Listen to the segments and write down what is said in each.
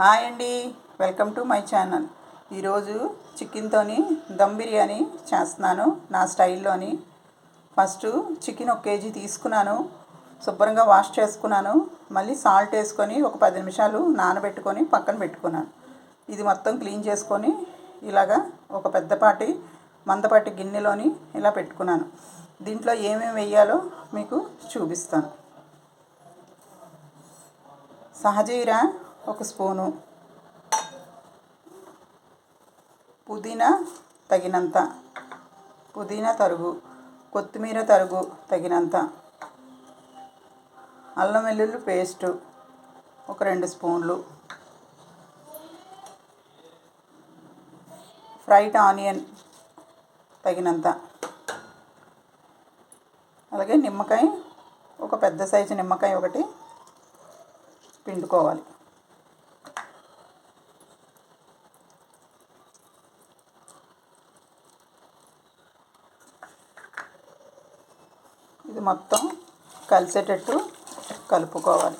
Hi అండి. Welcome to my channel. ఈరోజు చికెన్తోని దమ్ బిర్యానీ చేస్తున్నాను నా స్టైల్లోని. ఫస్ట్ చికెన్ ఒక కేజీ తీసుకున్నాను. శుభ్రంగా వాష్ చేసుకున్నాను. మళ్ళీ సాల్ట్ వేసుకొని ఒక పది నిమిషాలు నానబెట్టుకొని పక్కన పెట్టుకున్నాను. ఇది మొత్తం క్లీన్ చేసుకొని ఇలాగా ఒక పెద్దపాటి మందపాటి గిన్నెలోని ఇలా పెట్టుకున్నాను. దీంట్లో ఏమేమి వేయాలో మీకు చూపిస్తాను. సహజీరా ఒక స్పూను పుదీనా తగినంత పుదీనా తరుగు కొత్తిమీర తరుగు తగినంత అల్లం వెల్లుల్లి పేస్టు ఒక రెండు స్పూన్లు ఫ్రైడ్ ఆనియన్ తగినంత. అలాగే నిమ్మకాయ ఒక పెద్ద సైజు నిమ్మకాయ ఒకటి పిండుకోవాలి. ఇది మొత్తం కలిసేటట్టు కలుపుకోవాలి.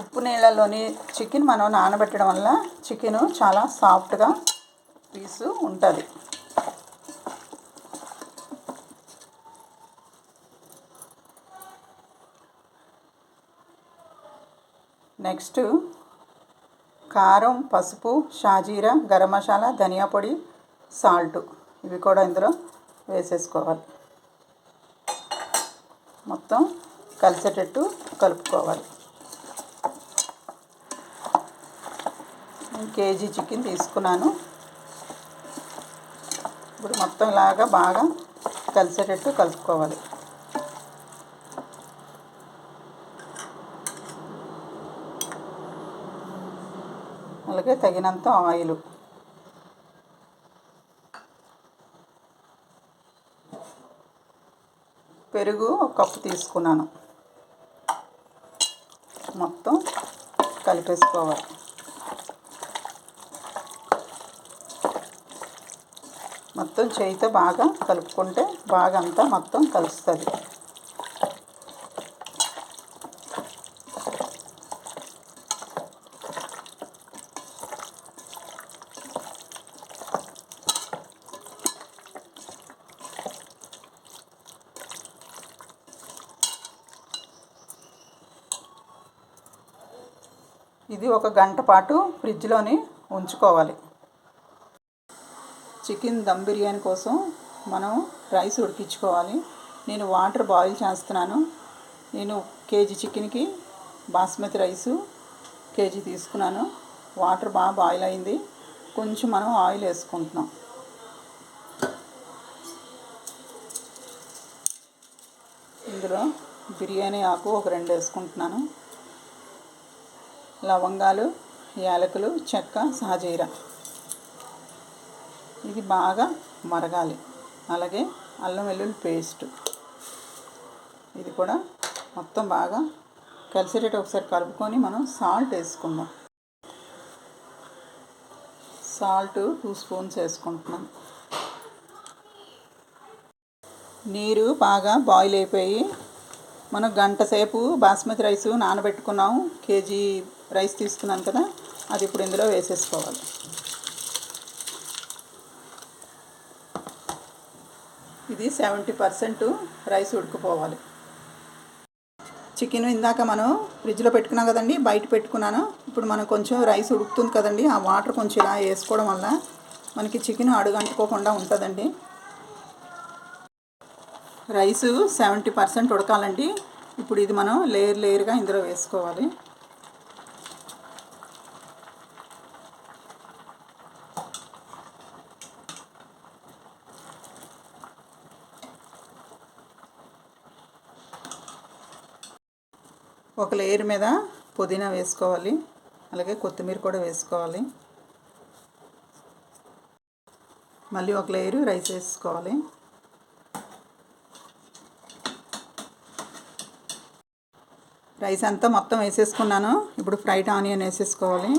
ఉప్పు నీళ్ళలోని చికెన్ మనం నానబెట్టడం వల్ల చికెన్ చాలా సాఫ్ట్గా పీసు ఉంటుంది. నెక్స్ట్ కారం పసుపు షాజీరా గరం మసాలా ధనియా పొడి సాల్ట్. ఇవి కూడా ఇందులో వేసేసుకోవాలి. మొత్తం కలిసేటట్టు కలుపుకోవాలి. కేజీ చికెన్ తీసుకున్నాను. ఇప్పుడు మొత్తం ఇలాగా బాగా కలిసేటట్టు కలుపుకోవాలి. అలాగే తగినంత ఆయిల్. పెరుగు ఒక కప్పు తీసుకున్నాను. మొత్తం కలిపేసుకోవాలి. మొత్తం చేయితో బాగా కలుపుకుంటే బాగా అంతా మొత్తం కలుస్తుంది. ఇది ఒక గంట పాటు ఫ్రిడ్జ్లోని ఉంచుకోవాలి. చికెన్ దమ్ బిర్యానీ కోసం మనం రైస్ ఉడికించుకోవాలి. నేను వాటర్ బాయిల్ చేస్తున్నాను. నేను కేజీ చికెన్కి బాస్మతి రైసు కేజీ తీసుకున్నాను. వాటర్ బాగా బాయిల్ అయింది. కొంచెం మనం ఆయిల్ వేసుకుంటున్నాం. ఇందులో బిర్యానీ ఆకు ఒక రెండు వేసుకుంటున్నాను. లవంగాలు యాలకులు చెక్క సహజీర. ఇది బాగా మరగాలి. అలాగే అల్లం వెల్లుల్లి పేస్ట్. ఇది కూడా మొత్తం బాగా కలిసేటట్టు ఒకసారి కలుపుకొని మనం సాల్ట్ వేసుకుందాం. సాల్ట్ టూ స్పూన్స్ వేసుకుంటున్నాం. నీరు బాగా బాయిల్ అయిపోయి మనం గంట సేపు బాస్మతి రైస్ నానబెట్టుకున్నాం. కేజీ రైస్ తీసుకున్నాను కదా అది ఇప్పుడు ఇందులో వేసేసుకోవాలి. ఇది సెవెంటీ పర్సెంట్ రైస్ ఉడికిపోవాలి. చికెన్ ఇందాక మనం ఫ్రిడ్జ్లో పెట్టుకున్నాం కదండి బయట పెట్టుకున్నాను. ఇప్పుడు మనం కొంచెం రైస్ ఉడుకుతుంది కదండి ఆ వాటర్ కొంచెం ఇలా వేసుకోవడం వల్ల మనకి చికెన్ అడుగంటుకోకుండా ఉంటుందండి. రైస్ సెవెంటీ పర్సెంట్ ఉడకాలండి. ఇప్పుడు ఇది మనం లేయర్ లేయర్గా ఇందులో వేసుకోవాలి. ఒక లేయర్ మీద పుదీనా వేసుకోవాలి. అలాగే కొత్తిమీర కూడా వేసుకోవాలి. మళ్ళీ ఒక లేయరు రైస్ వేసుకోవాలి. రైస్ అంతా మొత్తం వేసేసుకున్నాను. ఇప్పుడు ఫ్రైడ్ ఆనియన్ వేసేసుకోవాలి.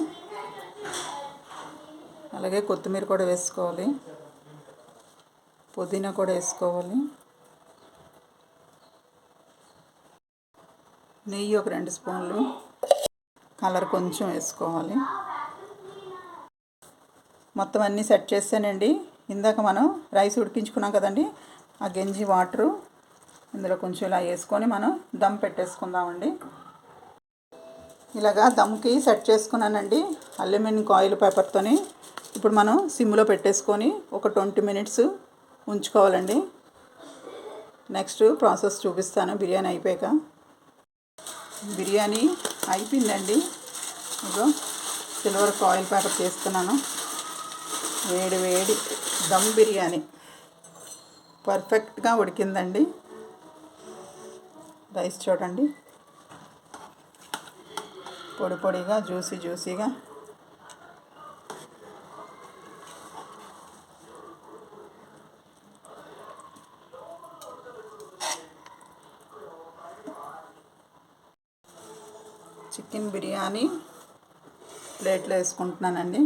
అలాగే కొత్తిమీర కూడా వేసుకోవాలి. పుదీనా కూడా వేసుకోవాలి. నెయ్యి ఒక రెండు స్పూన్లు. కలర్ కొంచెం వేసుకోవాలి. మొత్తం అన్నీ సెట్ చేసానండి ఇందాక మనం రైస్ ఉడికించుకున్నాం కదండి ఆ గంజి వాటరు ఇందులో కొంచెం ఇలా వేసుకొని మనం దమ్ పెట్టేసుకుందామండి. ఇలాగా దమ్కి సెట్ చేసుకున్నానండి అల్యూమినియం కాయిల్ పేపర్తోని. ఇప్పుడు మనం సిమ్లో పెట్టేసుకొని ఒక ట్వంటీ మినిట్స్ ఉంచుకోవాలండి. నెక్స్ట్ ప్రాసెస్ చూపిస్తాను బిర్యానీ అయిపోయాక. బిర్యానీ అయిపోయిందండి. ఇదో సిల్వర్ కాయిల్ ప్యాకెట్ చేస్తున్నాను వేడి వేడి దమ్ బిర్యానీ. పర్ఫెక్ట్గా ఉడికిందండి. రైస్ చూడండి. పొడి పొడిగా జ్యూసీ జ్యూసీగా. చికెన్ బిర్యానీ ప్లేట్లో వేసుకుంటున్నానండి.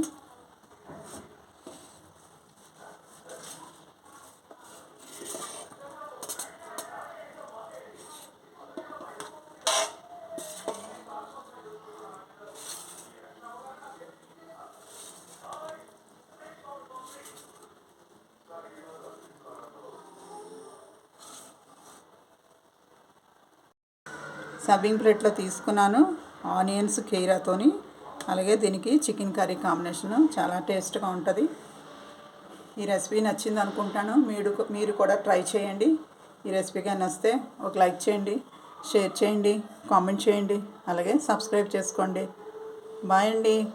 సర్వింగ్ ప్లేట్లో తీసుకున్నాను. ఆనియన్స్ కీరాతోని అలాగే దీనికి చికెన్ కర్రీ కాంబినేషన్. చాలా టేస్ట్గా ఉంటుంది. ఈ రెసిపీ నచ్చింది అనుకుంటాను. మీరు మీరు కూడా ట్రై చేయండి. ఈ రెసిపీ కానీ నచ్చితే ఒక లైక్ చేయండి షేర్ చేయండి కామెంట్ చేయండి అలాగే సబ్స్క్రైబ్ చేసుకోండి. బాయ్ అండి.